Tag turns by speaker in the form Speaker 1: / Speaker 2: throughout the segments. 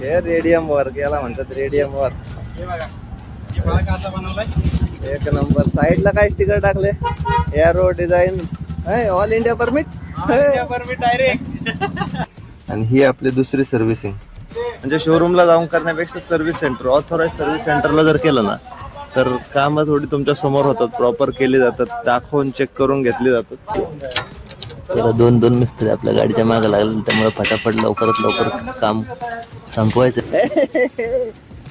Speaker 1: हे radium work याला म्हणतात रेडियम वर्क
Speaker 2: हे बघा. हे बनवलाय.
Speaker 1: एक नंबर साईडला काय स्टिकर टाकले. Aero design all India permit
Speaker 2: permit direct
Speaker 1: आणि ही आपली दुसरी सर्व्हिसिंग म्हणजे शोरूमला जाऊन करण्यापेक्षा सर्व्हिस सेंटर ऑथोराइज सर्व्हिस सेंटरला जर केलं ना तर कामं थोडी तुमच्यासमोर होतात. प्रॉपर केली जातात. दाखवून चेक करून घेतली जातात.
Speaker 3: त्याला दोन दोन मिस्त्री आपल्या गाडीच्या मागे लागले त्यामुळे फटाफट लवकरात लवकर काम संपवायचं.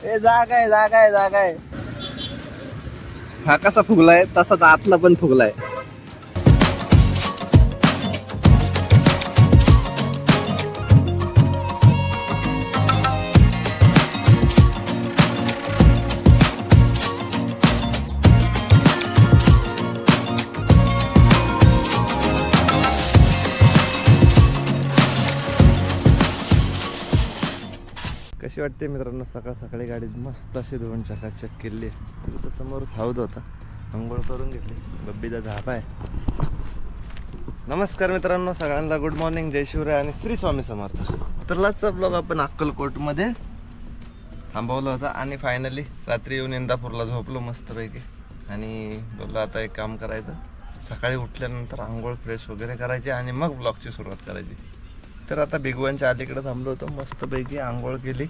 Speaker 1: ए जागा आहे जागा आहे जागा आहे. हा कसा फुगलाय? तसाच आतला पण फुगलाय. वाटते मित्रांनो सकाळ सकाळी गाडी मस्त अशी दोन चकाचक केली. तिथं समोरच हौद होता. आंघोळ करून घेतली. बब्बीचा झाप आहे. नमस्कार मित्रांनो सगळ्यांना गुड मॉर्निंग जय शिवराय आणि श्री स्वामी समर्थ. तर लाचा ब्लॉग आपण अक्कलकोटमध्ये थांबवलं होतं आणि फायनली रात्री येऊन इंदापूरला झोपलो मस्तपैकी. आणि बोललो आता एक काम करायचं. सकाळी उठल्यानंतर आंघोळ फ्रेश वगैरे करायची आणि मग ब्लॉगची सुरुवात करायची. तर आता भिगवानच्या अलीकडे थांबलो होतो. मस्तपैकी आंघोळ केली.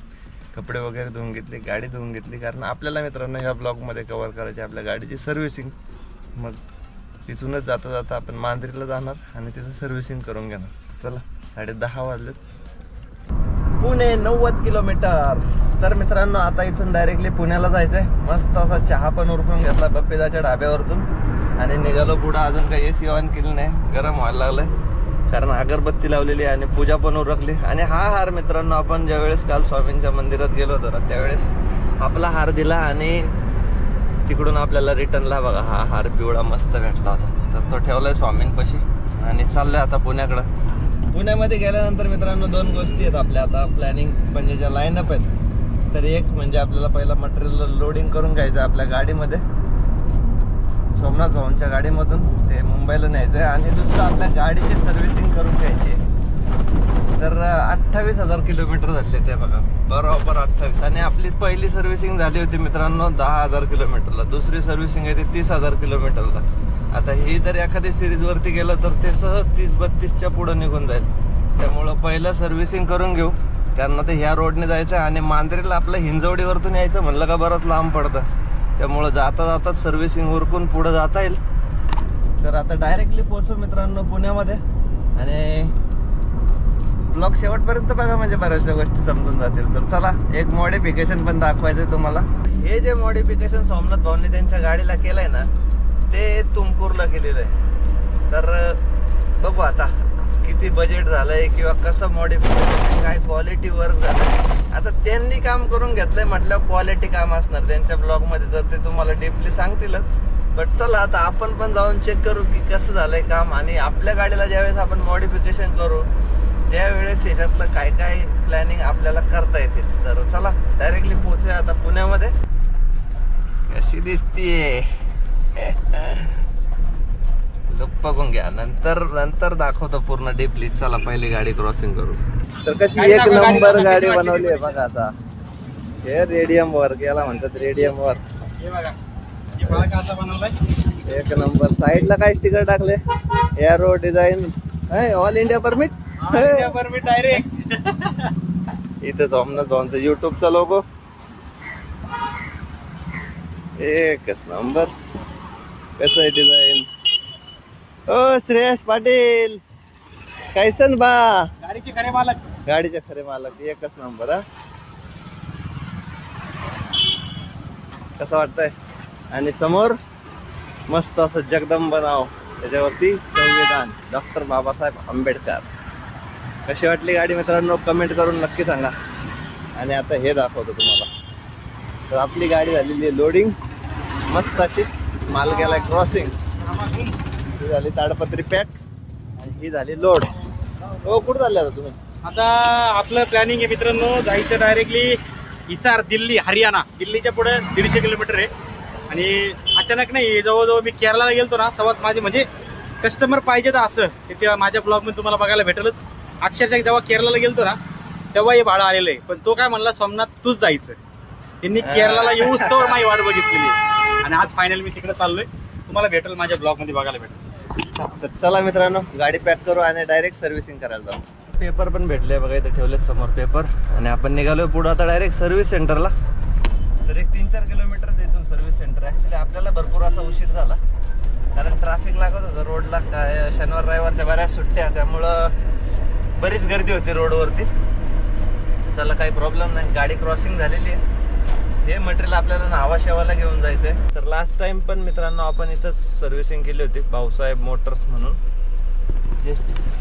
Speaker 1: कपडे वगैरे धुवून घेतले गाडी धुवून घेतली. कारण आपल्याला मित्रांनो ह्या ब्लॉगमध्ये कवर करायची आपल्या गाडीची सर्व्हिसिंग मग तिथूनच जाता जाता आपण मांजरीला जाणार आणि तिथं सर्व्हिसिंग करून घेणार. चला साडे दहा वाजलेत. पुणे नव्वद किलोमीटर. तर मित्रांनो आता इथून डायरेक्टली पुण्याला जायचंय. मस्त असा चहा पण उरकून घेतला बप्पेदाच्या ढाब्यावरतून. आणि निघालो पुढं. अजून काही ए सी ऑन केली नाही. गरम व्हायला लागलंय. कारण अगरबत्ती लावलेली आणि पूजा पण उरकली. आणि हा हार मित्रांनो आपण ज्यावेळेस काल स्वामींच्या मंदिरात गेलो होतो ना त्यावेळेस आपला हार दिला आणि तिकडून आपल्याला रिटर्नला बघा हा हार पिवळा मस्त भेटला होता. तर तो ठेवलाय स्वामींपाशी आणि चाललोय आता पुण्याकडं. पुण्यामध्ये गेल्यानंतर मित्रांनो दोन गोष्टी आहेत आपल्या. आता प्लॅनिंग म्हणजे ज्या लाईनअप आहेत तर एक म्हणजे आपल्याला पहिला मटेरियल लोडिंग करून घ्यायचं आहे आपल्या गाडीमध्ये. सोमनाथ भाऊंच्या गाडीमधून ते मुंबईला न्यायचं आहे आणि दुसरं आपल्या गाडीची सर्व्हिसिंग करून घ्यायची. तर अठ्ठावीस हजार किलोमीटर झाले ते बघा. बरोबर अठ्ठावीस. आणि आपली पहिली सर्व्हिसिंग झाली होती मित्रांनो दहा हजार किलोमीटरला. दुसरी सर्व्हिसिंग आहे ती तीस हजार किलोमीटरला. आता ही जर एखादी सिरीजवरती गेलं तर ते सहज तीस बत्तीसच्या पुढं निघून जाईल. त्यामुळं पहिलं सर्व्हिसिंग करून घेऊ. त्यांना ते ह्या रोडने जायचं आणि मांजरीला आपलं हिंजवडीवरतून यायचं म्हणलं का बरंच लांब पडतं. त्यामुळं जाता जाताच सर्व्हिसिंग उरकून पुढं जाता येईल. तर आता डायरेक्टली पोहोचू मित्रांनो पुण्यामध्ये. आणि ब्लॉग शेवटपर्यंत बघा म्हणजे बऱ्याचशा गोष्टी समजून जातील. तर चला एक मॉडिफिकेशन पण दाखवायचं तुम्हाला. हे जे मॉडिफिकेशन सोमनाथ भाऊंनी त्यांच्या गाडीला केलंय ना ते तुमकूरला केलेलं आहे. तर बघू आता. किती बजेट झालंय किंवा कसं मॉडिफिकेशन काय क्वालिटी वर्क झालंय. आता त्यांनी काम करून घेतलंय म्हटलं क्वालिटी काम असणार. त्यांच्या ब्लॉगमध्ये तर ते तुम्हाला डीपली सांगतीलच. बट चला आता आपण पण जाऊन चेक करू की कसं झालंय काम आणि आपल्या गाडीला ज्यावेळेस आपण मॉडिफिकेशन करू त्यावेळेस ह्याच्यातलं काय काय प्लॅनिंग आपल्याला करता येतील तर चला डायरेक्टली पोहोचूया आता पुण्यामध्ये. कशी दिसतीये? लुक बघून घ्या. नंतर नंतर दाखवतो पूर्ण डीपली चला पहिली गाडी क्रॉसिंग करू. तर कशी एक नंबर गाडी बनवली आहे? बघा आता. हे रेडियम वर्क याला म्हणतात रेडियम वर्क
Speaker 2: हे बघा. हे बघा कसा बनवलाय?
Speaker 1: एक नंबर. साईडला काय स्टिकर टाकले? Aero design all India permit
Speaker 2: permit direct
Speaker 1: इथे सोमनाथ भाऊंचं युट्यूबचा लोगो एकच नंबर. कसं आहे डिझाईन ओ श्रेयस पाटील. कैसन बा?
Speaker 2: गाडीचे खरे मालक.
Speaker 1: गाडीचे खरे मालक एकच नंबर हा. कसं वाटतंय? आणि समोर मस्त असं जगदंब नाव त्याच्यावरती संविधान डॉक्टर बाबासाहेब आंबेडकर. कशी वाटली गाडी मित्रांनो? कमेंट करून नक्की सांगा. आणि आता हे दाखवतो तुम्हाला. तर आपली गाडी झालेली आहे लोडिंग मस्त अशी माल गेलाय क्रॉसिंग ही झाली ताडपत्री पॅक आणि ही झाली लोड हो कुठं चालले आता तुम्ही?
Speaker 2: आता आपलं प्लॅनिंग आहे मित्रांनो जायचं डायरेक्टली हिसार दिल्ली हरियाणा. दिल्लीच्या पुढे दीडशे किलोमीटर आहे. आणि अचानक नाही जवळजवळ मी केरळला गेलतो ना तेव्हाच माझे म्हणजे कस्टमर पाहिजे तर असं. ते तेव्हा माझ्या ब्लॉगमध्ये तुम्हाला बघायला भेटेलच. अक्षरशः जेव्हा केरळला गेलतो ना तेव्हा हे भाडं आलेलं आहे. पण तो काय म्हणला सोमनाथ तूच जायचं. त्यांनी केरळला येऊच तर माझी वाट बघितलेली आणि आज फायनल मी तिकडे चाललोय. तुम्हाला भेटेल माझ्या ब्लॉगमध्ये बघायला भेटेल.
Speaker 1: तर चला मित्रांनो गाडी पॅक करू आणि डायरेक्ट सर्व्हिसिंग करायला जाऊ. पेपर पण भेटले बघा इथे ठेवले समोर पेपर आणि आपण निघालोय पुढं आता डायरेक्ट सर्व्हिस सेंटरला तर एक तीन चार किलोमीटर इथून सर्व्हिस सेंटर ऍक्च्युली आपल्याला भरपूर असा उशीर झाला. कारण ट्रॅफिक लागत होतं रोडला काय शनिवार रविवारच्या बऱ्याच सुट्ट्या. त्यामुळं बरीच गर्दी होती रोडवरती चला काही प्रॉब्लेम नाही. गाडी क्रॉसिंग झालेली आहे. हे मटेरियल आपल्याला नावा शेवाला घेऊन जायचंय. तर लास्ट टाइम पण मित्रांनो आपण इथंच सर्व्हिसिंग केली होती भाऊसाहेब मोटर्स म्हणून. जे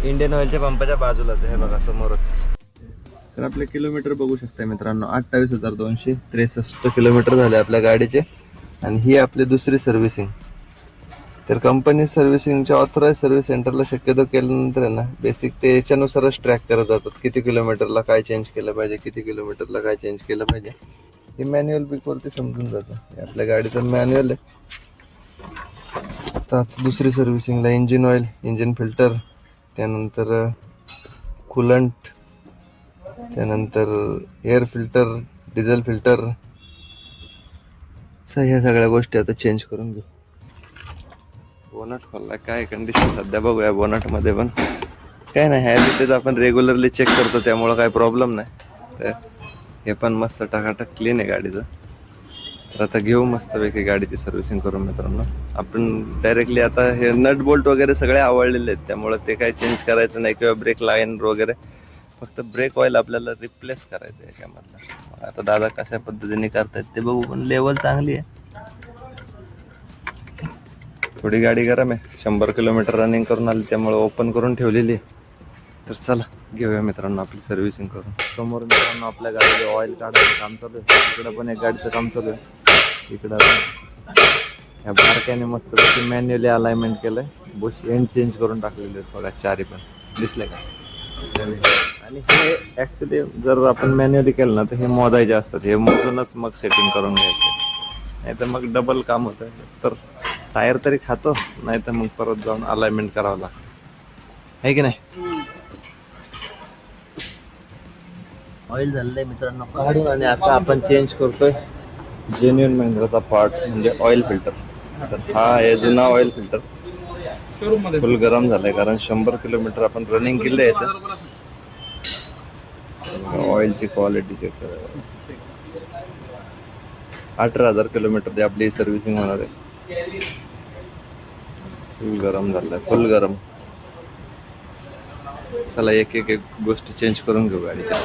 Speaker 1: इंडियन ऑइलच्या पंपाच्या बाजूलाच आहे हे बघा समोरच. तर आपले किलोमीटर बघू शकता मित्रांनो अठ्ठावीस हजार दोनशे त्रेसष्ट किलोमीटर झाले आपल्या गाडीचे. आणि ही आपली दुसरी सर्व्हिसिंग तर कंपनी सर्व्हिसिंगच्या ऑथराईज सर्व्हिस सेंटरला शक्यतो केल्यानंतर आहे ना बेसिक ते याच्यानुसारच ट्रॅक करत जातात. किती किलोमीटरला काय चेंज केलं पाहिजे किती किलोमीटरला काय चेंज केलं पाहिजे. हे मॅन्युअल बिकवरती समजून जातं. आपल्या गाडीचं मॅन्युअल आहे. आताच दुसरी सर्व्हिसिंगला इंजिन ऑइल इंजिन फिल्टर त्यानंतर कुलंट त्यानंतर एअर फिल्टर डिझेल फिल्टर ह्या सगळ्या गोष्टी आता चेंज करून घेऊ. बोनट खोलला काय कंडिशन सध्या बघूया बोनटमध्ये पण. काय नाही ह्या तिथेच आपण रेग्युलरली चेक करतो त्यामुळं काय प्रॉब्लेम नाही. तर हे पण मस्त टाकाटक क्लीन आहे गाडीचं. तर आता घेऊ मस्तपैकी गाडीची सर्व्हिसिंग करून मित्रांनो. आपण डायरेक्टली आता हे नट बोल्ट वगैरे सगळे आवडलेले आहेत त्यामुळे ते काही चेंज करायचं नाही किंवा ब्रेक लाईन वगैरे. फक्त ब्रेक ऑइल आपल्याला रिप्लेस करायचं आहे याच्यामधलं आता दादा कशा पद्धतीने करतायत ते बघू पण लेवल चांगली आहे. थोडी गाडी गरम आहे. शंभर किलोमीटर रनिंग करून आली त्यामुळे ओपन करून ठेवलेली आहे. तर चला घेऊया मित्रांनो आपली सर्व्हिसिंग करून. समोर मित्रांनो आपल्या गाडीचे ऑइल काढायचं काम चालू आहे. इकडं पण एक गाडीचं काम चालू आहे. इकडं ह्या बारक्याने मस्त मॅन्युअली अलाइनमेंट केलंय. बुश एंड चेंज करून टाकलेले आहेत बघा चारी पण. दिसले का? आणि हे ॲक्च्युली जर आपण मॅन्युअली केलं ना तर हे मोदायचे असतात. हे मोजूनच मग सेटिंग करून घ्यायचे. नाही तर मग डबल काम होतं. तर टायर तरी खातो नाही तर मग परत जाऊन अलाइनमेंट करावं लागतं. आहे की नाही?
Speaker 3: ऑइल झालेलं आहे मित्रांनो.
Speaker 1: काढून आणि आता आपण चेंज करतोय. जेन्युन महिंद्राचा पार्ट म्हणजे ऑइल फिल्टर तर हा आहे जुना ऑइल फिल्टर फुल गरम झालाय कारण शंभर किलोमीटर आपण रनिंग केलं याचं. ऑइलची क्वालिटी चेक करा. अठरा हजार किलोमीटर आपली सर्व्हिसिंग होणार आहे. फुल गरम झालाय फुल गरम. चला एक एक एक गोष्टी चेंज करून घेऊ गाडीच्या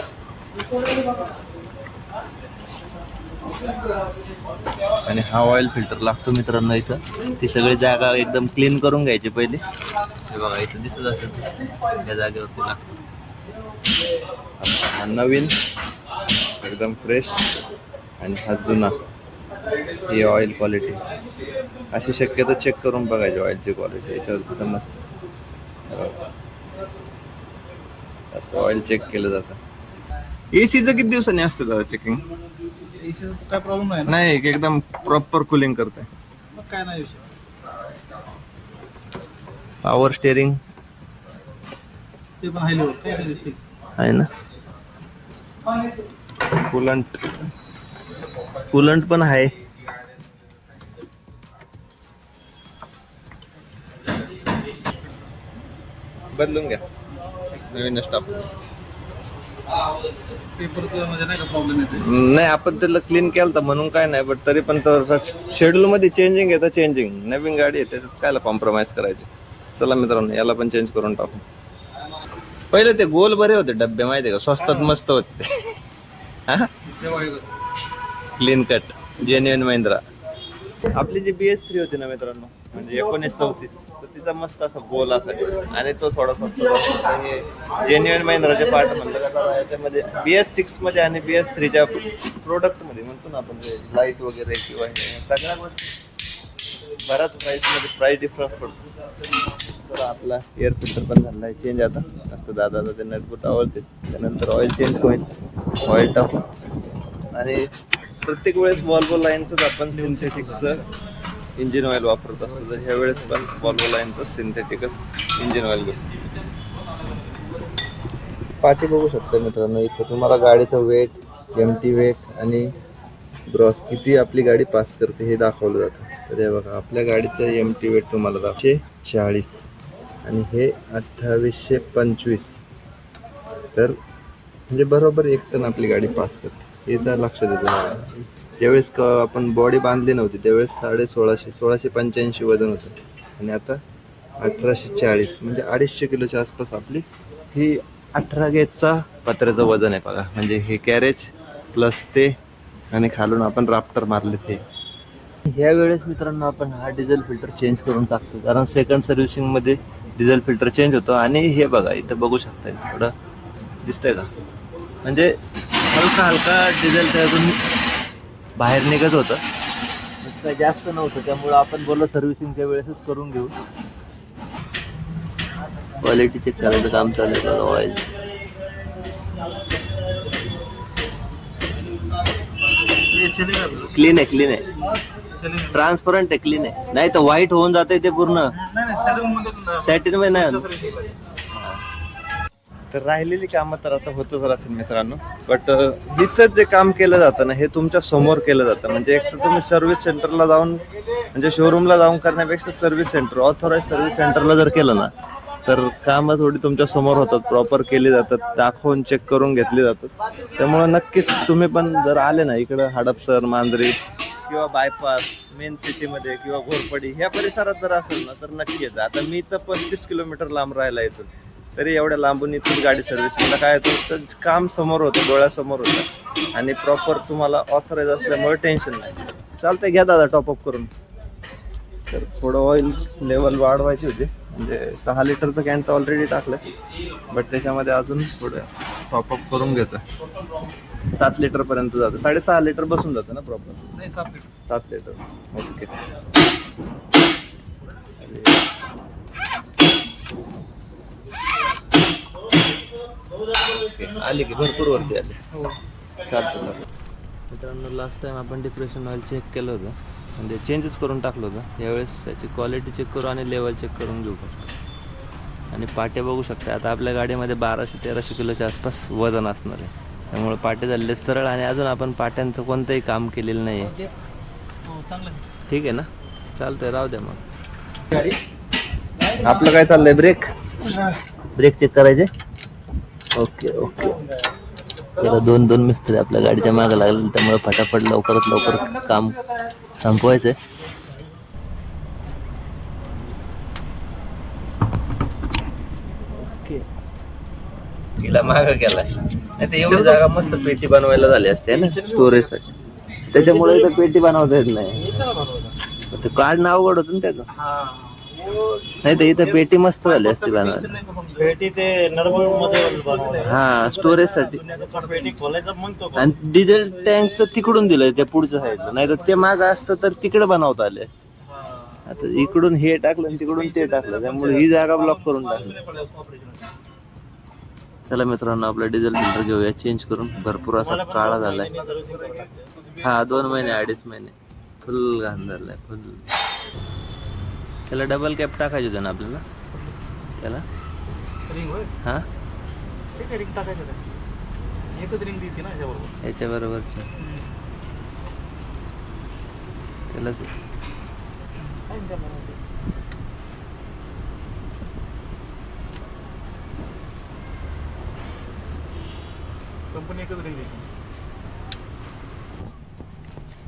Speaker 3: आणि हा ऑइल फिल्टर लागतो मित्रांनो इथं. ती सगळी जागा एकदम क्लीन करून घ्यायची पहिले. हे बघा इथं दिसत असेल त्या जागेवरती लागतो.
Speaker 1: हा नवीन एकदम फ्रेश आणि हा जुना. ही ऑइल क्वालिटी अशी शक्यतो चेक करून बघायची ऑइलची क्वालिटी याच्यावरती समजते. असं ऑइल चेक केलं जातं. एसीचं किती दिवसांनी असतं दादा चेकिंग
Speaker 4: काय प्रॉब्लेम नाही ना.
Speaker 1: नाही एकदम प्रॉपर कुलिंग करते
Speaker 4: मग काय नाही विषय.
Speaker 1: पॉवर स्टेअरिंग
Speaker 4: ते पण दिसते
Speaker 1: आहे ना. कुलंट
Speaker 3: कुलंट पण आहे.
Speaker 1: बदलून घ्या. नवीनच टाकू
Speaker 4: पेपरचं म्हणजे नाही का प्रॉब्लेम येते
Speaker 1: नाही आपण त्याला क्लीन केलं तर म्हणून काय नाही बट तरी पण तर शेड्यूल मध्ये चेंजिंग येतं चेंजिंग नवीन गाडी आहे त्याच्यात कायला कॉम्प्रोमाइज करायची? चला मित्रांनो याला पण चेंज करून टाकू. पहिले ते गोल बरे होते डब्बे माहिती का? स्वस्तात मस्त होते. ते क्लीन कट जेन्युइन महिंद्रा. आपली जी बी एस थ्री होती ना मित्रांनो म्हणजे एकोणीस चौतीस. तर तिचा मस्त असा गोल असायचा आणि तो थोडा स्वस्त हे जेन्युइन महिंद्राचे पार्ट म्हणलं का याच्यामध्ये बी एस सिक्समध्ये आणि बी एस थ्रीच्या प्रोडक्टमध्ये म्हणतो ना आपण लाइट वगैरे किंवा हे सगळ्या गोष्टी. बऱ्याच प्राइसमध्ये प्राइस डिफरन्स पडतो. तर आपला एअर फिल्टर पण झाला आहे. चेंज आता. असतं दादा ते नटबूट आवडते. त्यानंतर ऑइल चेंज होईल ऑइल टाकू आणि प्रत्येक वेळेस वॉल्वो लाईनचंच आपण सिंथेटिकचं इंजिन ऑइल वापरत असतो तर ह्या वेळेस पण वॉल्वो लाईनचं सिंथेटिकच इंजिन ऑइल घेतो पाठी बघू शकता मित्रांनो इथं तुम्हाला गाडीचं वेट एम टी वेट आणि ग्रॉस किती आपली गाडी पास करते हे दाखवलं जातं. तर हे बघा आपल्या गाडीचं एम टी वेट तुम्हाला दाखवशे चाळीस. आणि हे अठ्ठावीसशे पंचवीस. तर म्हणजे बरोबर एक टन आपली गाडी पास करते. हे तर लक्षात येतं. ज्यावेळेस क आपण बॉडी बांधली नव्हती त्यावेळेस साडे सोळाशे सोळाशे पंच्याऐंशी वजन होतं. आणि आता अठराशे चाळीस म्हणजे अडीचशे किलोच्या आसपास आपली ही अठरा गेजचा पत्र्याचं वजन आहे बघा. म्हणजे हे कॅरेज प्लस ते आणि खालून आपण राफ्टर मारले ते.
Speaker 3: ह्या वेळेस मित्रांनो आपण हा डिझेल फिल्टर चेंज करून टाकतो. कारण सेकंड सर्व्हिसिंगमध्ये डिझेल फिल्टर चेंज होतो. आणि हे बघा इथं बघू शकता थोडं दिसतंय का? म्हणजे हलका हलका डिझेल त्यातून बाहेर निघत होतं. काय जास्त नव्हतं त्यामुळं आपण बोललो सर्व्हिसिंगच्या वेळेसच करून घेऊ. क्वालिटी चेक करायचं काम चालू आहे ऑइल क्लीन आहे क्लीन आहे. ट्रान्सपरंट आहे क्लीन आहे. नाही तर व्हाईट होऊन जाते ते पूर्ण. सॅटिन नाही.
Speaker 1: तर राहिलेली कामं तर आता होतच राहतील मित्रांनो. बट इथं जे काम केलं जातं ना हे तुमच्यासमोर केलं जातं. म्हणजे एक तर तुम्ही सर्व्हिस सेंटरला जाऊन म्हणजे शोरूमला जाऊन करण्यापेक्षा सर्व्हिस सेंटर ऑथोराईज सर्व्हिस सेंटरला जर केलं ना तर कामं थोडी तुमच्यासमोर होतात. प्रॉपर केली जातात दाखवून चेक करून घेतली जातात. त्यामुळं नक्कीच तुम्ही पण जर आले ना इकडं हडपसर मांजरी किंवा बायपास मेन सिटीमध्ये किंवा घोरपडी ह्या परिसरात जर असेल ना तर नक्की येतं आता मी तर पस्तीस किलोमीटर लांब राहायला येतो. तरी एवढ्या लांबून इथून गाडी सर्व्हिसिंगला काय तर काम समोर होतं डोळ्यासमोर होतं. आणि प्रॉपर तुम्हाला ऑथराईज असल्यामुळे टेन्शन नाही. चालतंय घ्या दादा टॉपअप करून. तर थोडं ऑइल लेवल वाढवायची होती. म्हणजे सहा लिटरचं कॅन तर ऑलरेडी टाकलं. बट त्याच्यामध्ये अजून थोडं टॉपअप करून घेतं. सात लिटर पर्यंत जातं. साडेसहा लिटर बसून जातं ना प्रॉपर
Speaker 4: सात लिटर
Speaker 1: ओके आली की भरपूर वरती आली. चालतं चालतं
Speaker 3: मित्रांनो लास्ट टाइम आपण डिप्रेशन ऑइल चेक केलं होतं. म्हणजे चेंजेस करून टाकलं होतं. यावेळेस त्याची क्वालिटी चेक करू आणि लेवल चेक करून घेऊ आणि पाटे बघू शकता आता आपल्या गाडीमध्ये बाराशे तेराशे किलोच्या आसपास वजन असणार आहे. त्यामुळे पाटे झालेले सरळ आणि अजून आपण पाट्यांचं कोणतंही काम केलेलं नाही
Speaker 4: हो चांगलं आहे.
Speaker 3: ठीक आहे ना? चालतंय राहू द्या मग.
Speaker 1: आपलं काय चाललंय? ब्रेक
Speaker 3: ब्रेक चेक करायचे? Okay okay. चला दोन दोन मिस्त्री आपल्या गाडीच्या मागे लागले त्यामुळे फटाफट लवकरात लवकर काम संपवायचंय. तिला माग गेलाय नाही तर एवढी जागा मस्त पेटी बनवायला झाली असते ना? स्टोरेजसाठी त्याच्यामुळे इथं पेटी बनवता येत नाही. ते कार्ड नाव अवघड होतं ना त्याचं. नाही तर इथं पेटी मस्त झाली असती बनवायला.
Speaker 4: पेटी ते मध्ये.
Speaker 3: हा स्टोरेजसाठी.
Speaker 4: पेटी खोलायचं मग तो
Speaker 3: आणि डिझेल टँकचं तिकडून दिलंय त्या पुढच्या साईडला नाही तर ते माग असतं तर तिकडे बनवता आले असते. आता इकडून हे टाकलं आणि तिकडून ते टाकलं. त्यामुळे ही जागा ब्लॉक करून टाकली. चला मित्रांनो आपला डिझेल फिल्टर घेऊया. चेंज करून भरपूर असा काळा झालाय. हा दोन महिने अडीच महिने. फुल घाण झालाय फुल त्याला डबल कॅप टाकायचे होते ना आपल्याला? त्याला?
Speaker 4: रिंग होय?
Speaker 3: हा?
Speaker 4: ते काय रिंग टाकायचं काय एकच रिंग दिली ना याच्याबरोबर.
Speaker 3: याच्या बरोबरच त्यालाच
Speaker 4: काय? कंपनी एकच रिंग देते.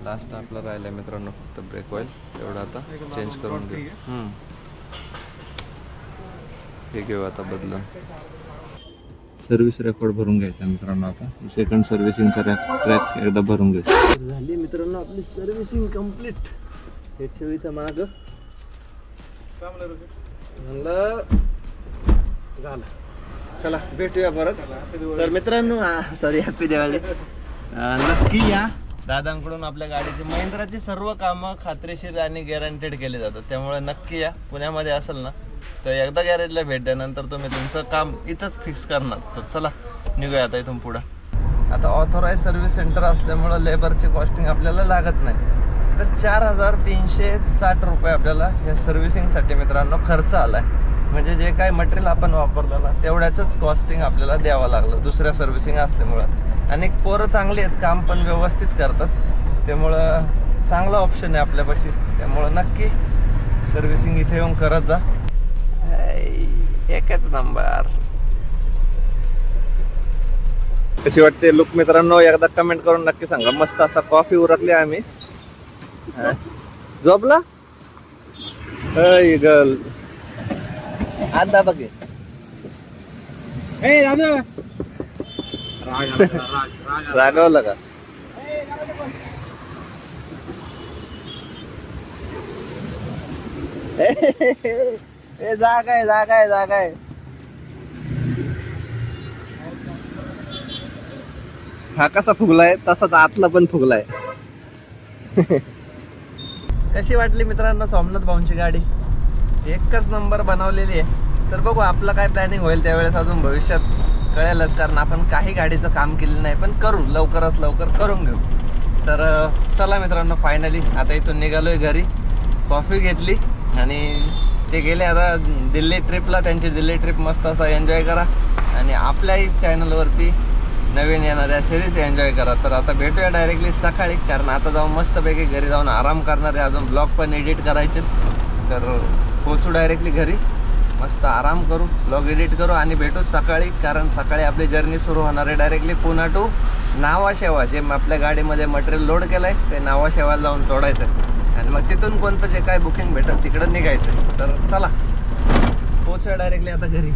Speaker 1: लास्ट आपला राहिलाय मित्रांनो फक्त ब्रेक ऑइल एवढं आता चेंज करून घेऊ. हम्म. हे घेऊ आता बदलून. सर्व्हिस रेकॉर्ड भरून घ्यायचा मित्रांनो आता. सेकंड सर्व्हिसिंगचा ट्रॅक एकदा भरून घ्यायचा
Speaker 3: झाली मित्रांनो आपली सर्व्हिसिंग कंप्लीट हे ठेव इथं माग.
Speaker 1: म्हणलं झालं. चला भेटूया परत.
Speaker 3: तर मित्रांनो सॉरी हॅपी दिवाळी. नक्की या. दादांकडून आपल्या गाडीची महिंद्राची सर्व कामं खात्रीशीर आणि गॅरंटेड केली जातात. त्यामुळे नक्की या. पुण्यामध्ये असेल ना तर एकदा गॅरेजला भेट द्या. नंतर तुम्ही तुमचं काम इथंच फिक्स करणार. तर चला निघूया आता इथून पुढं.
Speaker 1: आता ऑथोराईज सर्व्हिस सेंटर असल्यामुळं लेबरची कॉस्टिंग आपल्याला लागत नाही. तर चार हजार तीनशे साठ रुपये आपल्याला या सर्व्हिसिंगसाठी मित्रांनो खर्च आला आहे म्हणजे जे काही मटेरियल आपण वापरलं ना तेवढ्याच कॉस्टिंग आपल्याला द्यावं लागलं दुसऱ्या सर्व्हिसिंग असल्यामुळं. आणि पोरं चांगली आहेत काम पण व्यवस्थित करतात. त्यामुळं चांगला ऑप्शन आहे आपल्यापाशी. त्यामुळं नक्की सर्व्हिसिंग इथे येऊन करत जा. हाय, एकच नंबर. कशी वाटते लुक मित्रांनो? एकदा कमेंट करून नक्की सांगा. मस्त असा कॉफी उरकली आम्ही. हा. झोपला? गर्ल आज दाबा घे
Speaker 2: ए दादा राग आला त्याला, राग राग आला.
Speaker 1: रागवलं का? ए जागा आहे जागा आहे जागा आहे. हा कसा फुगलाय? तसाच आतला पण फुगलाय. कशी वाटली मित्रांनो सोमनाथ भाऊंची गाडी? एकच नंबर बनवलेली आहे. तर बघू आपलं काय प्लॅनिंग होईल त्यावेळेस अजून भविष्यात. कळेलच कारण आपण काही गाडीचं काम केलेलं नाही पण करू लवकरात लवकर करून घेऊ. तर चला मित्रांनो फायनली आता इथून निघालोय घरी. कॉफी घेतली आणि ते गेले आता दिल्ली ट्रिपला त्यांची दिल्ली ट्रिप मस्त असा एन्जॉय करा. आणि आपल्याही चॅनलवरती नवीन येणाऱ्या सिरीज एन्जॉय करा. तर आता भेटूया डायरेक्टली सकाळी कारण आता जाऊन मस्तपैकी घरी जाऊन आराम करणार आहे अजून ब्लॉग पण एडिट करायचे. तर पोचू डायरेक्टली घरी. मस्त आराम करू ब्लॉग एडिट करू आणि भेटू सकाळी कारण सकाळी आपली जर्नी सुरू होणार आहे डायरेक्टली पुन्हा टू नावाशेवा जे आपल्या गाडीमध्ये मटेरियल लोड केलं आहे ते नावाशेवाला जाऊन सोडायचं आहे. आणि मग तिथून कोणतं जे काय बुकिंग भेटत तिकडं निघायचं आहे. तर चला पोचूया डायरेक्टली आता घरी